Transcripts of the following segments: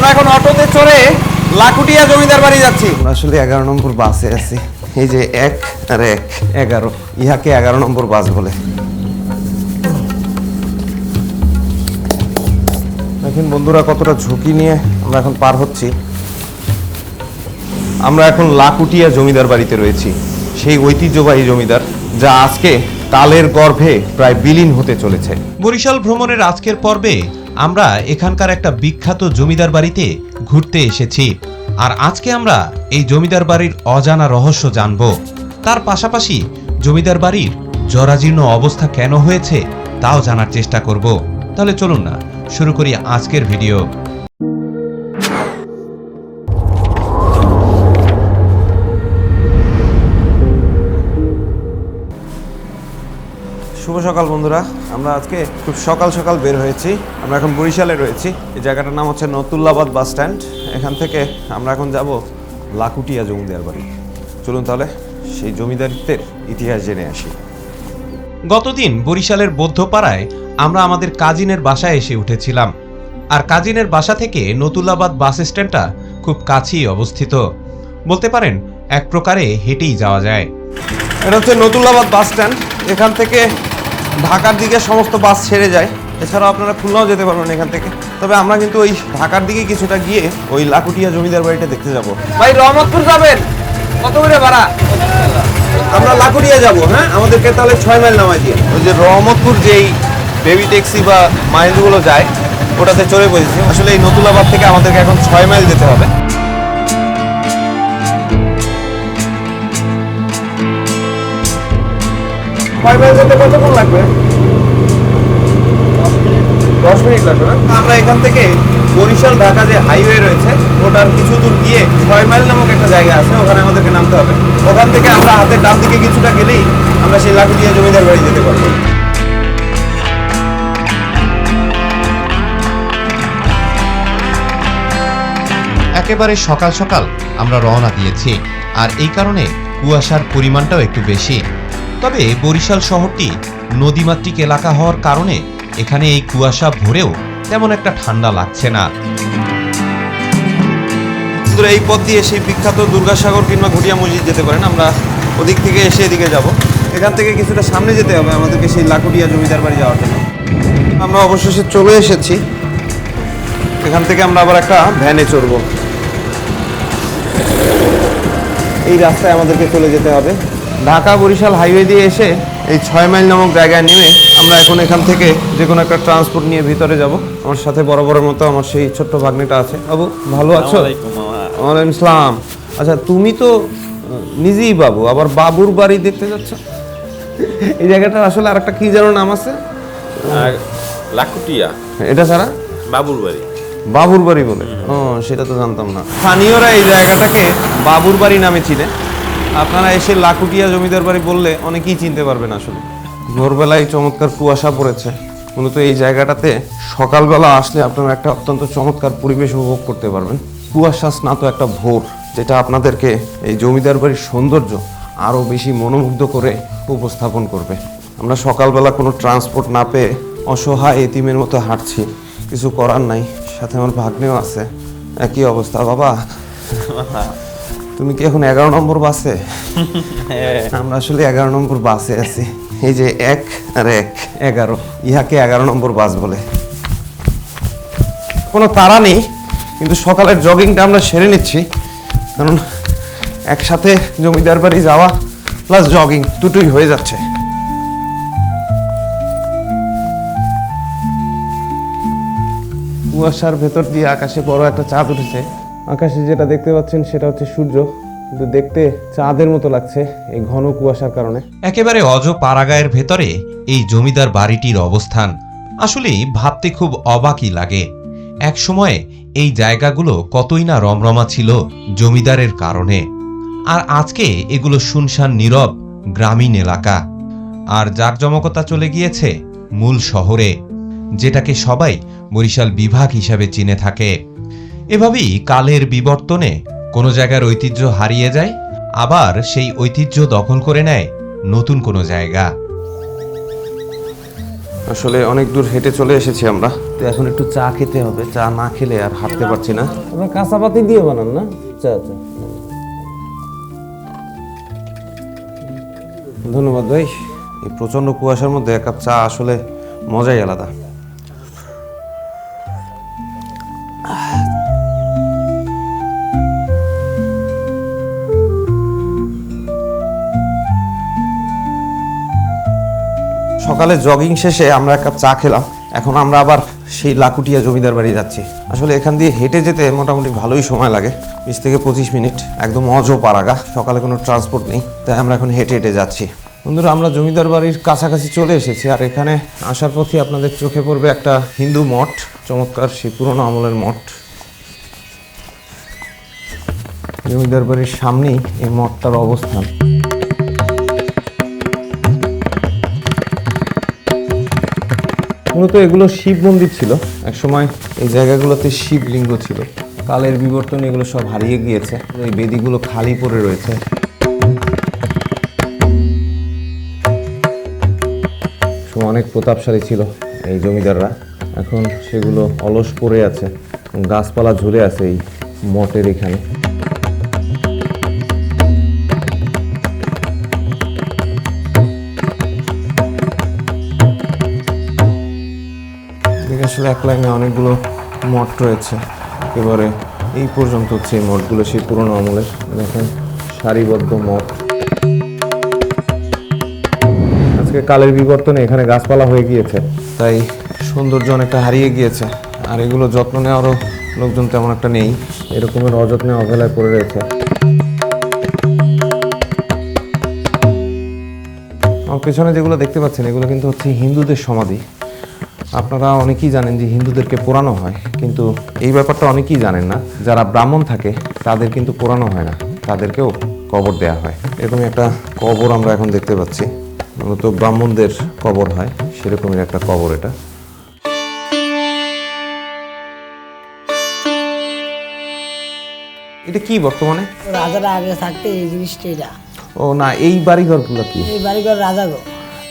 আমরা এখন অটোতে চড়ে লাকুটিয়া জমিদার বাড়ি যাচ্ছি। আমরা আসলে এগারো নম্বর বাসে আছি। এই যে এক আর এক। এগারো। ইহাকে এগারো নম্বর বাস বলে। দেখেন বন্ধুরা কতটা ঝুঁকি নিয়ে আমরা এখন পার হচ্ছি। আমরা এখন লাকুটিয়া জমিদার বাড়িতে রয়েছি। সেই ঐতিহ্যবাহী জমিদার যা আজকে কালের গর্ভে প্রায় বিলীন হতে চলেছে। বরিশাল ভ্রমণের আজকের পর্বে আমরা এখানকার একটা বিখ্যাত জমিদার বাড়িতে ঘুরতে এসেছি। আর আজকে আমরা এই জমিদার বাড়ির অজানা রহস্য জানব। তার পাশাপাশি জমিদার বাড়ির জরাজীর্ণ অবস্থা কেন হয়েছে তাও জানার চেষ্টা করব। তাহলে চলুন না, শুরু করি আজকের ভিডিও। শুভ সকাল বন্ধুরা। আমরা আজকে খুব সকাল সকাল বের হয়েছি। আমরা এখন বরিশালে রয়েছি। এই জায়গাটার নাম হচ্ছে নতুল্লাবাদ বাস স্ট্যান্ড। এখান থেকে আমরা এখন যাব লাকুটিয়া জমিদার বাড়ি। চলুন তাহলে সেই জমিদারিত্বের ইতিহাস জেনে আসি। গতদিন বরিশালের বৌদ্ধপাড়ায় আমরা আমাদের কাজিনের বাসায় এসে উঠেছিলাম। আর কাজিনের বাসা থেকে নতুলাবাদ বাস স্ট্যান্ডটা খুব কাছেই অবস্থিত। বলতে পারেন এক প্রকারে হেঁটেই যাওয়া যায়। এটা হচ্ছে নতুল্লাবাদ বাস স্ট্যান্ড। এখান থেকে ঢাকার দিকে সমস্ত বাস ছেড়ে যায়। এছাড়াও আপনারা খুলনাও যেতে পারবেন এখান থেকে। তবে আমরা কিন্তু ওই ঢাকার দিকে কিছুটা গিয়ে ওই লাকুটিয়া জমিদার বাড়িটা দেখতে যাব। ভাই রহমতপুর যাবেন? কত করে ভাড়া? আমরা লাকুটিয়া যাব হ্যাঁ? আমাদেরকে তাহলে ছয় মাইল নামাই দিয়ে। ওই যে রহমতপুর যেই বেবি ট্যাক্সি বা মাইলগুলো যায় ওটাতে চড়ে বসেছি। আসলে এই নতুলাবাদ থেকে আমাদেরকে এখন ছয় মাইল যেতে হবে। মাইল যেতে কতক্ষণ লাগবে? দশ মিনিট লাগবে না? আমরা এখান থেকে বরিশাল ঢাকা যে হাইওয়ে রয়েছে ওটার কিছু দূর গিয়ে ছয় মাইল নামক একটা জায়গা আছে ওখানে আমাদেরকে নামতে হবে। ওখান থেকে আমরা হাতের ডান দিকে কিছুটা গেলেই আমরা সেই লাকুটিয়া জমিদার বাড়ি যেতে পারব। একেবারে সকাল সকাল আমরা রওনা দিয়েছি আর এই কারণে কুয়াশার পরিমাণটাও একটু বেশি। তবে বরিশাল শহরটি নদীমাতৃক এলাকা হওয়ার কারণে এখানে এই কুয়াশা ভরেও তেমন একটা ঠান্ডা লাগছে না। এই পথ দিয়ে সেই বিখ্যাত দুর্গাসাগর কিংবা ঘটিয়া মসজিদ যেতে পারেন। আমরা ওদিক থেকে এসে এদিকে যাব। এখান থেকে কিছুটা সামনে যেতে হবে আমাদেরকে সেই লাকুটিয়া জমিদার বাড়ি যাওয়ার জন্য। আমরা অবশেষে চলে এসেছি। এখান থেকে আমরা আবার একটা ভ্যানে চড়বো। এই রাস্তায় আমাদেরকে চলে যেতে হবে। ঢাকা বরিশাল হাইওয়ে দিয়ে এসে এই ছয় মাইল নামক জায়গায় নেমে আমরা এখন এখান থেকে যে কোনো একটা ট্রান্সপোর্ট নিয়ে ভিতরে যাব। আমার সাথে বরাবরের মতো আমার সেই ছোট্ট ভাগ্নিটা আছে। বাবু ভালো আছো? ওয়ালাইকুম ইসলাম আচ্ছা তুমি তো নিজেই বাবু আবার বাবুর বাড়ি দেখতে যাচ্ছ? এই জায়গাটা আসলে আরেকটা কী যেন নাম আছে? আর লাকুটিয়া। এটা ছাড়া? বাবুর বাড়ি। বাবুর বাড়ি বলে? ও সেটা তো জানতাম না। স্থানীয়রা এই জায়গাটাকে বাবুর বাড়ি নামে চিনে। আপনারা এসে লাকুটিয়া জমিদার বাড়ি বললে অনেকেই চিনতে পারবেন আসলে। ভোরবেলায় চমৎকার কুয়াশা পড়েছে। মূলত এই জায়গাটাতে সকালবেলা আসলে আপনারা একটা অত্যন্ত চমৎকার পরিবেশ উপভোগ করতে পারবেন। কুয়াশা স্নাত একটা ভোর, যেটা আপনাদেরকে এই জমিদার বাড়ির সৌন্দর্য আরও বেশি মনোমুগ্ধ করে উপস্থাপন করবে। আমরা সকালবেলা কোনো ট্রান্সপোর্ট না পেয়ে অসহায় এতিমের মতো হাঁটছি। কিছু করার নাই, সাথে আমার ভাগ্নেও আছে। একই অবস্থা, বাবা। তুমি কি এখন এগারো নম্বর বাসে? আমরা আসলে এগারো নম্বর বাসে আছি। এই যে এক আর এক এগারো। ইহাকে এগারো নম্বর বাস বলে। কোনো তাড়া নেই কিন্তু সকালের জগিংটা আমরা সেরে নিচ্ছি। কারণ একসাথে জমিদার বাড়ি যাওয়া প্লাস জগিং দুটোই হয়ে যাচ্ছে। কুয়াশার ভেতর দিয়ে আকাশে বড় একটা চাঁদ উঠেছে। আকাশে যেটা দেখতে পাচ্ছেন, সেটা হচ্ছে সূর্য। কিন্তু দেখতে চাঁদের মতো লাগছে এই ঘন কুয়াশার কারণে। একেবারে অজ পাড়াগায়ের ভেতরে এই জমিদার বাড়িটির অবস্থান। আসলেই ভাবতে খুব অবাকই লাগে। এক সময়ে এই জায়গাগুলো কতই না রমরমা ছিল জমিদারের কারণে। আর আজকে এগুলো শুনশান নীরব গ্রামীণ এলাকা। আর জাকজমকতা চলে গিয়েছে মূল শহরে, যেটাকে সবাই বরিশাল বিভাগ হিসাবে চিনে থাকে। এভাবেই কালের বিবর্তনে কোনো জায়গার ঐতিহ্য হারিয়ে যায় আবার সেই ঐতিহ্য দখল করে নেয় নতুন কোনো জায়গা। আসলে অনেক দূর হেঁটে চলে এসেছি আমরা। তো এখন একটু চা খেতে হবে চা না খেলে আর হাঁটতে পারছি না। আপনার কাঁচাপাতি দিয়ে বানান না? চা চা ধন্যবাদ ভাই। এই প্রচণ্ড কুয়াশার মধ্যে এক কাপ চা আসলে মজাই আলাদা। সকালে জগিং শেষে আমরা এক কাপ চা খেলাম। এখন আমরা আবার সেই লাকুটিয়া জমিদার বাড়ি যাচ্ছি। আসলে এখান দিয়ে হেঁটে যেতে মোটামুটি ভালোই সময় লাগে। বিশ থেকে পঁচিশ মিনিট, একদম অজ পারাগা। সকালে কোনো ট্রান্সপোর্ট নেই, তাই আমরা এখন হেঁটে হেঁটে যাচ্ছি। বন্ধুরা, আমরা জমিদার বাড়ির কাছাকাছি চলে এসেছি, আর এখানে আসার পথে আপনাদের চোখে পড়বে একটা হিন্দু মঠ। চমৎকার, সেই পুরনো আমলের মঠ। জমিদার বাড়ির সামনেই এই মঠটার অবস্থান। মূলত এগুলো শিব মন্দির ছিল। একসময় এই জায়গাগুলোতে শিবলিঙ্গ ছিল। কালের বিবর্তনে, এগুলো সব হারিয়ে গিয়েছে। এই বেদিগুলো খালি পড়ে রয়েছে। অনেক প্রতাপশালী ছিল এই জমিদাররা। এখন সেগুলো অলস পড়ে আছে গাছপালা ঝুলে আছে এই মঠের এখানে। আসলে এক লাইনে অনেকগুলো মঠ রয়েছে। এবারে এই পর্যন্ত হচ্ছে এই মঠগুলো, সেই পুরনো আমলের দেখেন সারিবদ্ধ মঠ। আজকে কালের বিবর্তনে এখানে গাছপালা হয়ে গিয়েছে, তাই সৌন্দর্য অনেকটা হারিয়ে গিয়েছে। আর এগুলো যত্ন নেওয়ারও লোকজন তেমন একটা নেই, এরকমের অযত্নে অবহেলায় পড়ে রয়েছে। আমার পেছনে যেগুলো দেখতে পাচ্ছেন, এগুলো কিন্তু হচ্ছে হিন্দুদের সমাধি। আপনারা অনেকেই জানেন যে হিন্দুদেরকে পোড়ানো হয় কিন্তু এই ব্যাপারটা অনেকেই জানেন না। যারা ব্রাহ্মণ থাকে তাদের কিন্তু পোড়ানো হয় না তাদেরকেও কবর দেয়া হয়। এরকমই একটা কবর আমরা এখন দেখতে পাচ্ছি। মূলত ব্রাহ্মণদের কবর হয় সেরকমই একটা কবর এটা। এটা কি বর্তমানে? রাজারা আগে থাকতে এই জিনিসটা এটা। ও না এই বাড়িঘরগুলো কি? এই বাড়িঘর রাজা গো।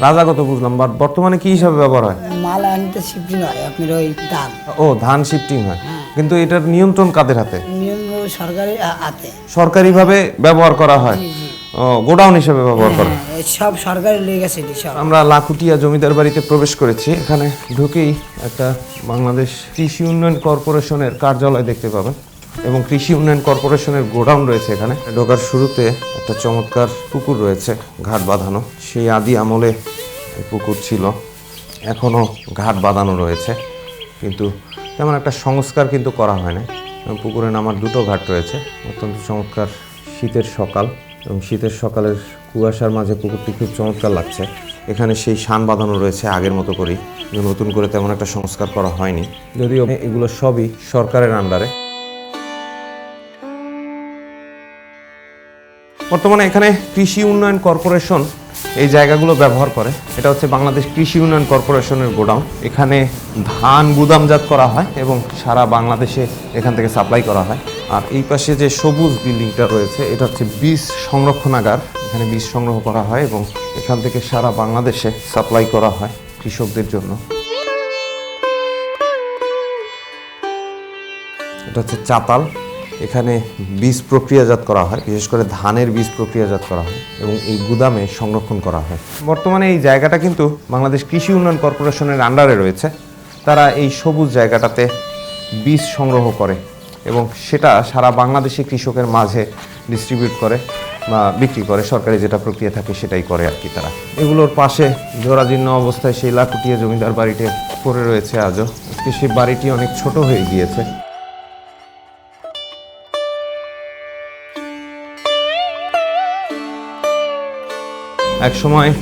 রাজাগত বুঝলাম বাট বর্তমানে কি হিসাবে ব্যবহার হয়? মাল আনতে শিফটিং হয় আপনার ওই ধান। ও ধান শিফটিং হয়। কিন্তু এটার নিয়ন্ত্রণ কাদের হাতে? নিয়ন্ত্রণ সরকারি হাতে। সরকারিভাবে ব্যবহার করা হয়? ও গোডাউন হিসেবে ব্যবহার করা? হয়। হ্যাঁ, সব সরকারি লেগে গেছে সব। আমরা লাখুটিয়া জমিদার বাড়িতে প্রবেশ করেছি। এখানে ঢুকেই একটা বাংলাদেশ কৃষি উন্নয়ন কর্পোরেশনের কার্যালয় দেখতে পাবেন। এবং কৃষি উন্নয়ন কর্পোরেশনের গোডাউন রয়েছে এখানে। ঢোকার শুরুতে একটা চমৎকার পুকুর রয়েছে, ঘাট বাঁধানো। সেই আদি আমলে পুকুর ছিল। এখনও ঘাট বাঁধানো রয়েছে, কিন্তু তেমন একটা সংস্কার কিন্তু করা হয় না পুকুরে নামার দুটো ঘাট রয়েছে, অত্যন্ত চমৎকার শীতের সকাল। এবং শীতের সকালের কুয়াশার মাঝে পুকুরটি খুব চমৎকার লাগছে। এখানে সেই শান বাঁধানো রয়েছে আগের মতো করেই নতুন করে তেমন একটা সংস্কার করা হয়নি। যদিও এগুলো সবই সরকারের আন্ডারে বর্তমানে এখানে কৃষি উন্নয়ন কর্পোরেশন এই জায়গাগুলো ব্যবহার করে। এটা হচ্ছে বাংলাদেশ কৃষি উন্নয়ন কর্পোরেশনের গোডাউন। এখানে ধান গুদামজাত করা হয় এবং সারা বাংলাদেশে এখান থেকে সাপ্লাই করা হয়। আর এই পাশে যে সবুজ বিল্ডিংটা রয়েছে, এটা হচ্ছে বীজ সংরক্ষণাগার। এখানে বীজ সংগ্রহ করা হয় এবং এখান থেকে সারা বাংলাদেশে সাপ্লাই করা হয় কৃষকদের জন্য। এটা হচ্ছে চাতাল। এখানে বীজ প্রক্রিয়াজাত করা হয়, বিশেষ করে ধানের বীজ প্রক্রিয়াজাত করা হয় এবং এই গুদামে সংরক্ষণ করা হয়। বর্তমানে এই জায়গাটা কিন্তু বাংলাদেশ কৃষি উন্নয়ন কর্পোরেশনের আন্ডারে রয়েছে। তারা এই সবুজ জায়গাটাতে বীজ সংগ্রহ করে এবং সেটা সারা বাংলাদেশি কৃষকের মাঝে ডিস্ট্রিবিউট করে বা বিক্রি করে, সরকারি যেটা প্রক্রিয়া থাকে সেটাই করে আর কি তারা। এগুলোর পাশে জরাজীর্ণ অবস্থায় সেই লাকুটিয়া জমিদার বাড়িটি পড়ে রয়েছে আজও। সেই বাড়িটি অনেক ছোট হয়ে গিয়েছে। এক সময়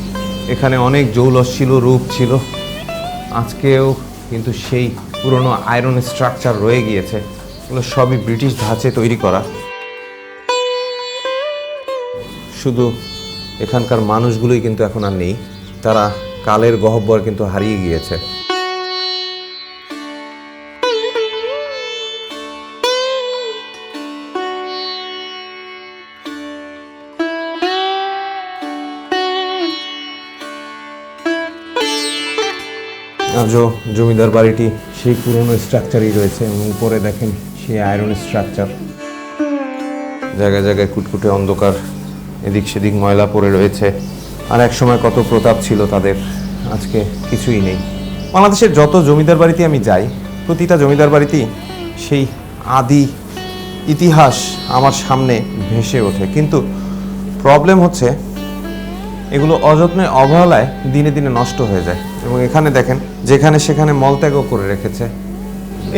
এখানে অনেক জৌলস ছিল রূপ ছিল। আজকেও কিন্তু সেই পুরনো আয়রন স্ট্রাকচার রয়ে গিয়েছে। এগুলো সবই ব্রিটিশ ধাঁচে তৈরি করা। শুধু এখানকার মানুষগুলোই কিন্তু এখন আর নেই। তারা কালের গহব্বর কিন্তু হারিয়ে গিয়েছে। আজও জমিদার বাড়িটি সেই পুরনো স্ট্রাকচারই রয়েছে এবং উপরে দেখেন সেই আয়রন স্ট্রাকচার জায়গায় জায়গায় কুটকুটে অন্ধকার, এদিক সেদিক ময়লা পড়ে রয়েছে। আর এক সময় কত প্রতাপ ছিল তাদের, আজকে কিছুই নেই। বাংলাদেশের যত জমিদার বাড়িতে আমি যাই, প্রতিটা জমিদার বাড়িতেই সেই আদি ইতিহাস আমার সামনে ভেসে ওঠে। কিন্তু প্রবলেম হচ্ছে, এগুলো অযত্নে অবহেলায় দিনে দিনে নষ্ট হয়ে যায়। এবং এখানে দেখেন, যেখানে সেখানে মলত্যাগও করে রেখেছে।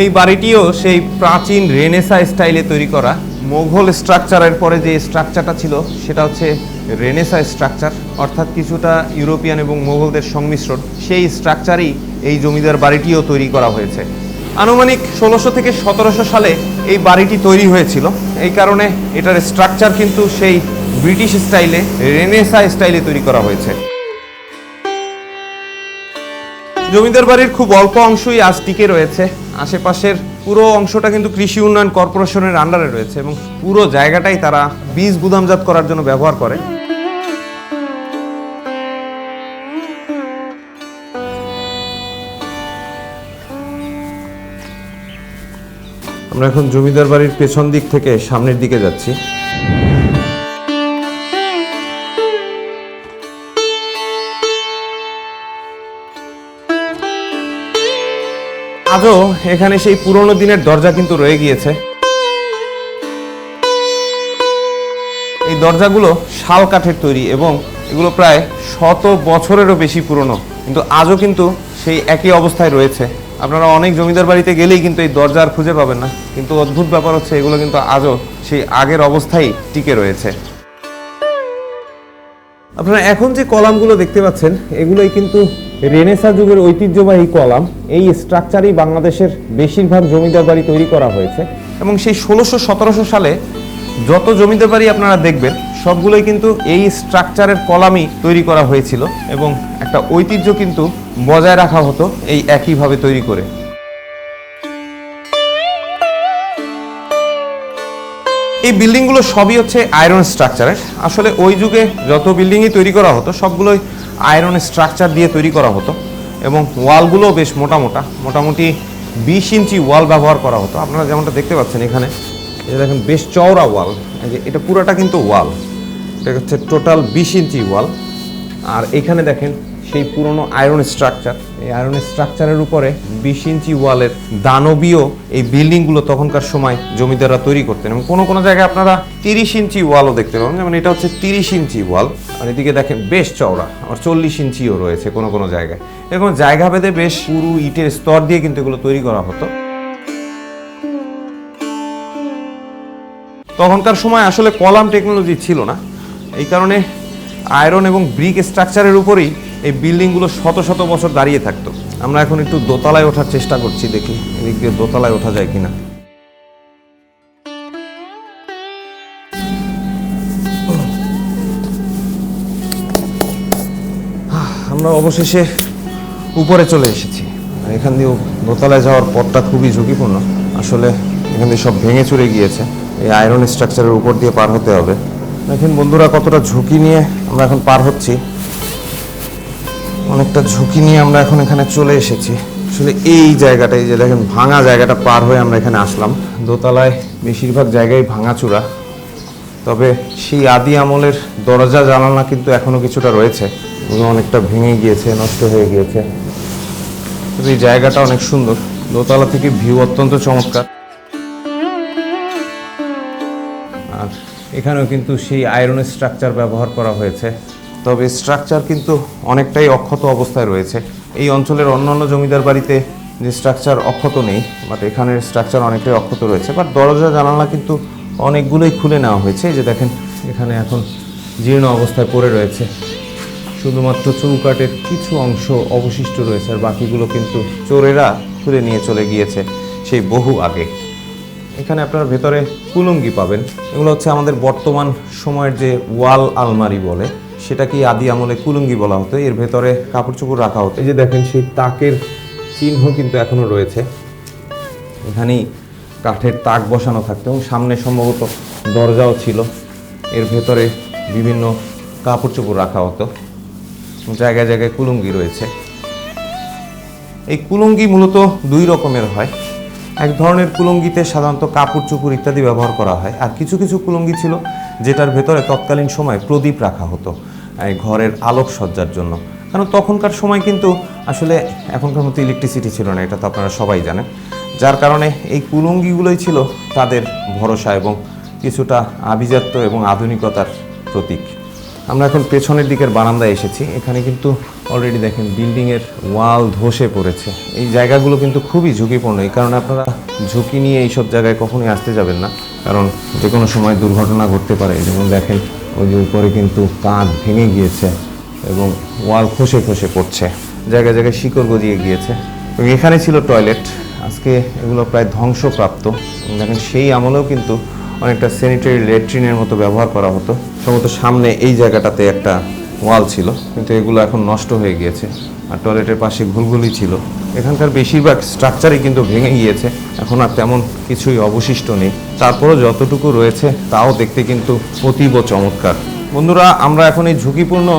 এই বাড়িটিও সেই প্রাচীন রেনেসা স্টাইলে তৈরি করা। মোঘল স্ট্রাকচারের পরে যে স্ট্রাকচারটা ছিল, সেটা হচ্ছে রেনেসা স্ট্রাকচার অর্থাৎ কিছুটা ইউরোপিয়ান এবং মোঘলদের সংমিশ্রণ। সেই স্ট্রাকচারই এই জমিদার বাড়িটিও তৈরি করা হয়েছে। আনুমানিক ষোলোশো থেকে সতেরোশো সালে এই বাড়িটি তৈরি হয়েছিল। এই কারণে এটার স্ট্রাকচার কিন্তু সেই ব্রিটিশ স্টাইলে রেনেসা স্টাইলে তৈরি করা হয়েছে। জমিদার বাড়ির খুব অল্প অংশই আজ টিকে রয়েছে। আশেপাশের পুরো অংশটা কিন্তু কৃষি উন্নয়ন কর্পোরেশনের আন্ডারে রয়েছে এবং পুরো জায়গাটাই তারা বীজ গুদামজাত করার জন্য ব্যবহার করে। আমরা এখন জমিদার বাড়ির পেছন দিক থেকে সামনের দিকে যাচ্ছি। আজও এখানে সেই পুরনো দিনের দরজা কিন্তু রয়ে গিয়েছে। এই দরজাগুলো শাল কাঠের তৈরি এবং এগুলো প্রায় শত বছরেরও বেশি পুরনো। কিন্তু আজও কিন্তু সেই একই অবস্থায় রয়েছে। আপনারা অনেক জমিদার বাড়িতে গেলেই কিন্তু এই দরজা আর খুঁজে পাবেন না। কিন্তু অদ্ভুত ব্যাপার হচ্ছে এগুলো কিন্তু আজও সেই আগের অবস্থায় টিকে রয়েছে। আপনারা এখন যে কলামগুলো দেখতে পাচ্ছেন, এগুলোই কিন্তু রেনেসা যুগের ঐতিহ্যবাহী কলাম। এই স্ট্রাকচারই বাংলাদেশের বেশিরভাগ জমিদার বাড়ি তৈরি করা হয়েছে। এবং সেই ষোলোশো সতেরোশো সালে যত জমিদার বাড়ি আপনারা দেখবেন, সবগুলোই কিন্তু এই স্ট্রাকচারের কলামই তৈরি করা হয়েছিল এবং একটা ঐতিহ্য কিন্তু বজায় রাখা হতো এই একইভাবে তৈরি করে। এই বিল্ডিংগুলো সবই হচ্ছে আয়রন স্ট্রাকচারের আসলে ওই যুগে যত বিল্ডিংই তৈরি করা হতো, সবগুলোই আয়রন স্ট্রাকচার দিয়ে তৈরি করা হতো এবং ওয়ালগুলোও বেশ মোটা মোটা, মোটামুটি বিশ ইঞ্চি ওয়াল ব্যবহার করা হতো। আপনারা যেমনটা দেখতে পাচ্ছেন এখানে যে দেখেন বেশ চওড়া ওয়াল যে এটা পুরোটা কিন্তু ওয়াল। এটা হচ্ছে টোটাল বিশ ইঞ্চি ওয়াল। আর এখানে দেখেন সেই পুরনো আয়রন স্ট্রাকচার এই আয়রন স্ট্রাকচারের উপরে বিশ ইঞ্চি ওয়ালের দানবীয় এই বিল্ডিংগুলো তখনকার সময় জমিদাররা তৈরি করতেন এবং কোনো কোনো জায়গায় আপনারা তিরিশ ইঞ্চি ওয়ালও দেখতে পাবেন। যেমন এটা হচ্ছে তিরিশ ইঞ্চি ওয়াল। আর এদিকে দেখেন বেশ চওড়া আর চল্লিশ ইঞ্চিও রয়েছে কোনো কোনো জায়গায়। এরকম জায়গা ভেদে বেশ পুরু ইটের স্তর দিয়ে কিন্তু এগুলো তৈরি করা হতো। তখনকার সময় আসলে কলাম টেকনোলজি ছিল না। এই কারণে আয়রন এবং ব্রিক স্ট্রাকচারের উপরেই এই বিল্ডিংগুলো শত শত বছর দাঁড়িয়ে থাকতো। আমরা এখন একটু দোতলায় ওঠার চেষ্টা করছি, দেখি এদিক দিয়ে দোতলায় ওঠা যায় কিনা। আমরা অবশেষে উপরে চলে এসেছি। এখান দিয়ে দোতলায় যাওয়ার পথটা খুবই ঝুঁকিপূর্ণ। আসলে এখান দিয়ে সব ভেঙে চুরে গিয়েছে। এই আয়রন স্ট্রাকচারের উপর দিয়ে পার হতে হবে। দেখেন বন্ধুরা কতটা ঝুঁকি নিয়ে আমরা এখন পার হচ্ছি। অনেকটা ঝুঁকি নিয়ে আমরা এখন এখানে চলে এসেছি। আসলে এই জায়গাটাই যে দেখেন, ভাঙা জায়গাটা পার হয়ে আমরা এখানে আসলাম। দোতলায় বেশিরভাগ জায়গায় ভাঙাচুরা তবে সেই আদি আমলের দরজা, জানালা কিন্তু এখনও কিছুটা রয়েছে। ওগুলো অনেকটা ভেঙে গিয়েছে, নষ্ট হয়ে গিয়েছে। এই জায়গাটা অনেক সুন্দর। দোতলা থেকে ভিউ অত্যন্ত চমৎকার। আর এখানেও কিন্তু সেই আয়রনের স্ট্রাকচার ব্যবহার করা হয়েছে। তবে স্ট্রাকচার কিন্তু অনেকটাই অক্ষত অবস্থায় রয়েছে। এই অঞ্চলের অন্যান্য জমিদার বাড়িতে যে স্ট্রাকচার অক্ষত নেই বাট এখানের স্ট্রাকচার অনেকটাই অক্ষত রয়েছে। বাট দরজা, জানালা কিন্তু অনেকগুলোই খুলে নেওয়া হয়েছে। যে দেখেন, এখানে এখন জীর্ণ অবস্থায় পড়ে রয়েছে। শুধুমাত্র চৌকাটের কিছু অংশ অবশিষ্ট রয়েছে, আর বাকিগুলো কিন্তু চোরেরা খুলে নিয়ে চলে গিয়েছে সেই বহু আগে। এখানে আপনার ভেতরে কুলুঙ্গি পাবেন। এগুলো হচ্ছে আমাদের বর্তমান সময়ের যে ওয়াল আলমারি বলে সেটাকে আদি আমলে কুলুঙ্গি বলা হতো। এর ভেতরে কাপড় চোপড় রাখা হতো। এই যে দেখেন, সেই তাকের চিহ্ন কিন্তু এখনও রয়েছে। এখানেই কাঠের তাক বসানো থাকতো এবং সামনে সম্ভবত দরজাও ছিল। এর ভেতরে বিভিন্ন কাপড় চোপড় রাখা হতো। জায়গায় জায়গায় কুলুঙ্গি রয়েছে। এই কুলুঙ্গি মূলত দুই রকমের হয়। এক ধরনের কুলুঙ্গিতে সাধারণত কাপড় চুপুর ইত্যাদি ব্যবহার করা হয়। আর কিছু কিছু কুলঙ্গি ছিল যেটার ভেতরে তৎকালীন সময় প্রদীপ রাখা হতো। ঘরের আলোকসজ্জার জন্য। কারণ তখনকার সময় কিন্তু আসলে এখনকার মতো ইলেকট্রিসিটি ছিল না, এটা তো আপনারা সবাই জানেন। যার কারণে এই কুলঙ্গিগুলোই ছিল তাদের ভরসা এবং কিছুটা আভিজাত্য এবং আধুনিকতার প্রতীক। আমরা এখন পেছনের দিকের বারান্দায় এসেছি, এখানে কিন্তু অলরেডি দেখেন বিল্ডিংয়ের ওয়াল ধসে পড়েছে। এই জায়গাগুলো কিন্তু খুবই ঝুঁকিপূর্ণ, এই কারণে আপনারা ঝুঁকি নিয়ে এইসব জায়গায় কখনোই আসতে যাবেন না। কারণ যে কোনো সময় দুর্ঘটনা ঘটতে পারে, যেমন দেখেন ওই উপরে কিন্তু কাঁধ ভেঙে গিয়েছে এবং ওয়াল খসে খসে পড়ছে, জায়গায় জায়গায় শিকড় গজিয়ে গিয়েছে। এবং এখানে ছিল টয়লেট, আজকে এগুলো প্রায় ধ্বংসপ্রাপ্ত। দেখেন, সেই আমলেও কিন্তু অনেকটা স্যানিটারি ল্যাট্রিনের মতো ব্যবহার করা হতো। সম্ভবত সামনে এই জায়গাটাতে একটা ওয়াল ছিল, কিন্তু এগুলো এখন নষ্ট হয়ে গিয়েছে। আর টয়লেটের পাশে ঘুলঘুলি ছিল। এখানকার বেশিরভাগ স্ট্রাকচারই কিন্তু ভেঙে গিয়েছে। এখন আর তেমন কিছুই অবশিষ্ট নেই। তারপরও যতটুকু রয়েছে, তাও দেখতে কিন্তু অতীব চমৎকার। বন্ধুরা, আমরা এখন এই ঝুঁকিপূর্ণ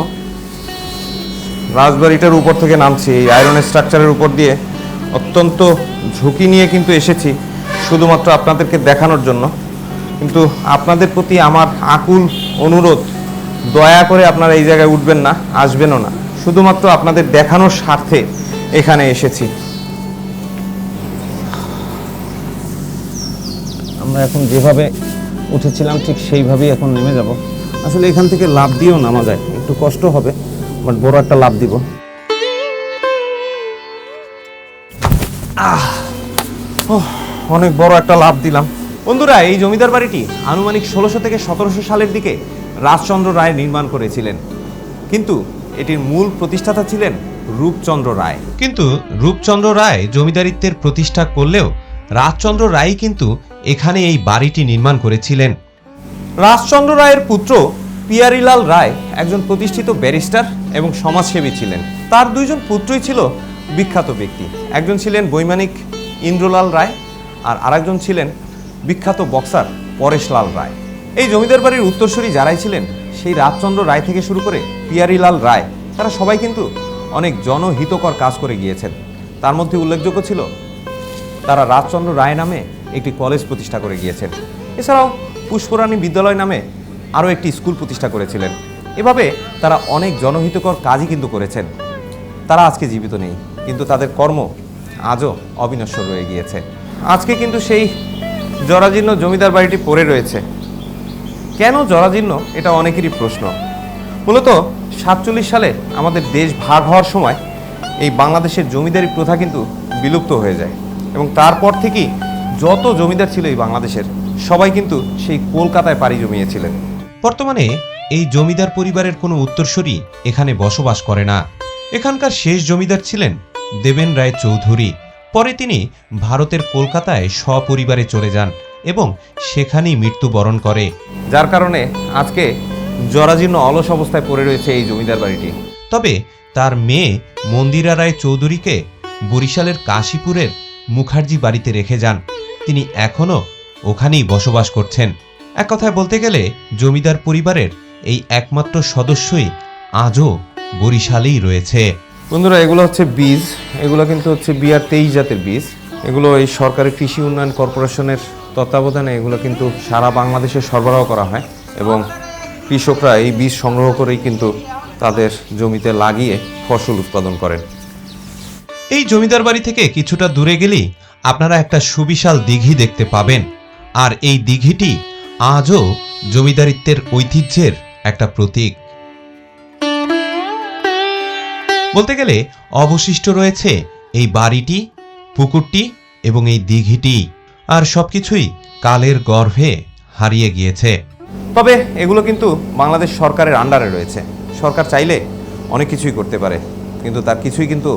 রাজবাড়িটার উপর থেকে নামছি। এই আয়রনের স্ট্রাকচারের উপর দিয়ে অত্যন্ত ঝুঁকি নিয়ে কিন্তু এসেছি, শুধুমাত্র আপনাদেরকে দেখানোর জন্য। কিন্তু আপনাদের প্রতি আমার আকুল অনুরোধ, দয়া করে আপনারা এই জায়গায় উঠবেন না, আসবেনও না। শুধুমাত্র আপনাদের দেখানোর স্বার্থে এখানে এসেছি। আমরা এখন যেভাবে উঠেছিলাম, ঠিক সেইভাবেই এখন নেমে যাব। আসলে এখান থেকে লাভ দিয়েও নামা যায়। একটু কষ্ট হবে, বাট বড় একটা লাভ দিব। আহ! অনেক বড় একটা লাভ দিলাম। বন্ধুরা, এই জমিদার বাড়িটি আনুমানিক ষোলোশো থেকে সতেরোশো সালের দিকে রাজচন্দ্র রায় নির্মাণ করেছিলেন। কিন্তু এটির মূল প্রতিষ্ঠাতা ছিলেন রূপচন্দ্র রায়। কিন্তু রূপচন্দ্র রায় জমিদারিত্বের প্রতিষ্ঠা করলেও রাজচন্দ্র রায় কিন্তু এখানে এই বাড়িটি নির্মাণ করেছিলেন। রাজচন্দ্র রায়ের পুত্র পিয়ারিলাল রায় একজন প্রতিষ্ঠিত ব্যারিস্টার এবং সমাজসেবী ছিলেন। তার দুইজন পুত্রই ছিল বিখ্যাত ব্যক্তি। একজন ছিলেন বৈমানিক ইন্দ্রলাল রায় আর আরেকজন ছিলেন বিখ্যাত বক্সার পরেশলাল রায়। এই জমিদার বাড়ির উত্তরসূরি যারাই ছিলেন সেই রাজচন্দ্র রায় থেকে শুরু করে পিয়ারিলাল রায়। তারা সবাই কিন্তু অনেক জনহিতকর কাজ করে গিয়েছেন। তার মধ্যে উল্লেখযোগ্য ছিল, তারা রাজচন্দ্র রায় নামে একটি কলেজ প্রতিষ্ঠা করে গিয়েছেন। এছাড়াও পুষ্পরানী বিদ্যালয় নামে আরও একটি স্কুল প্রতিষ্ঠা করেছিলেন। এভাবে তারা অনেক জনহিতকর কাজই কিন্তু করেছেন। তারা আজকে জীবিত নেই, কিন্তু তাদের কর্ম আজও অবিনশ্বর রয়ে গিয়েছে। আজকে কিন্তু সেই জরাজীর্ণ জমিদার বাড়িটি পড়ে রয়েছে। কেন জরাজীর্ণ, এটা অনেকেরই প্রশ্ন। মূলত সাতচল্লিশ সালে আমাদের দেশ ভাগ হওয়ার সময় এই বাংলাদেশের জমিদারি প্রথা কিন্তু বিলুপ্ত হয়ে যায়। এবং তারপর থেকেই যত জমিদার ছিল এই বাংলাদেশের সবাই কিন্তু সেই কলকাতায় পাড়ি জমিয়েছিলেন। বর্তমানে এই জমিদার পরিবারের কোনো উত্তরসূরি এখানে বসবাস করে না। এখানকার শেষ জমিদার ছিলেন দেবেন রায় চৌধুরী। পরে তিনি ভারতের কলকাতায় সপরিবারে চলে যান এবং সেখানেই মৃত্যুবরণ করে। যার কারণে আজকে জরাজীর্ণ অলস অবস্থায় পড়ে রয়েছে এই জমিদার বাড়িটি। তবে তার মেয়ে মন্দিরা রায় চৌধুরীকে বরিশালের কাশীপুরের মুখার্জি বাড়িতে রেখে যান। তিনি এখনও ওখানেই বসবাস করছেন। এক কথায় বলতে গেলে জমিদার পরিবারের এই একমাত্র সদস্যই আজও বরিশালেই রয়েছে। বন্ধুরা এগুলো হচ্ছে বীজ। এগুলো কিন্তু হচ্ছে বিয়ার তেইশ জাতের বীজ। এগুলো এই সরকারি কৃষি উন্নয়ন কর্পোরেশনের তত্ত্বাবধানে এগুলো কিন্তু সারা বাংলাদেশে সরবরাহ করা হয় এবং কৃষকরা এই বীজ সংগ্রহ করেই কিন্তু তাদের জমিতে লাগিয়ে ফসল উৎপাদন করেন। এই জমিদার বাড়ি থেকে কিছুটা দূরে গেলেই আপনারা একটা সুবিশাল দিঘি দেখতে পাবেন। আর এই দিঘিটি আজও জমিদারিত্বের ঐতিহ্যের একটা প্রতীক। বলতে গেলে অবশিষ্ট রয়েছে এই বাড়িটি, পুকুরটি এবং এই দিঘিটি। আর সবকিছুই কালের গর্ভে হারিয়ে গিয়েছে। তবে এগুলো কিন্তু বাংলাদেশ সরকারের আন্ডারে রয়েছে। সরকার চাইলে অনেক কিছুই করতে পারে, কিন্তু তার কিছুই কিন্তু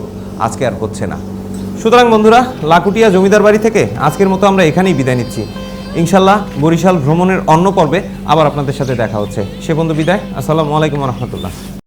আজকে আর হচ্ছে না। সুতরাং বন্ধুরা, লাকুটিয়া জমিদার বাড়ি থেকে আজকের মতো আমরা এখানেই বিদায় নিচ্ছি। ইনশাল্লাহ বরিশাল ভ্রমণের অন্য পর্বে আবার আপনাদের সাথে দেখা হচ্ছে। সে বন্ধু বিদায়। আসসালামু আলাইকুম রহমতুল্লাহ।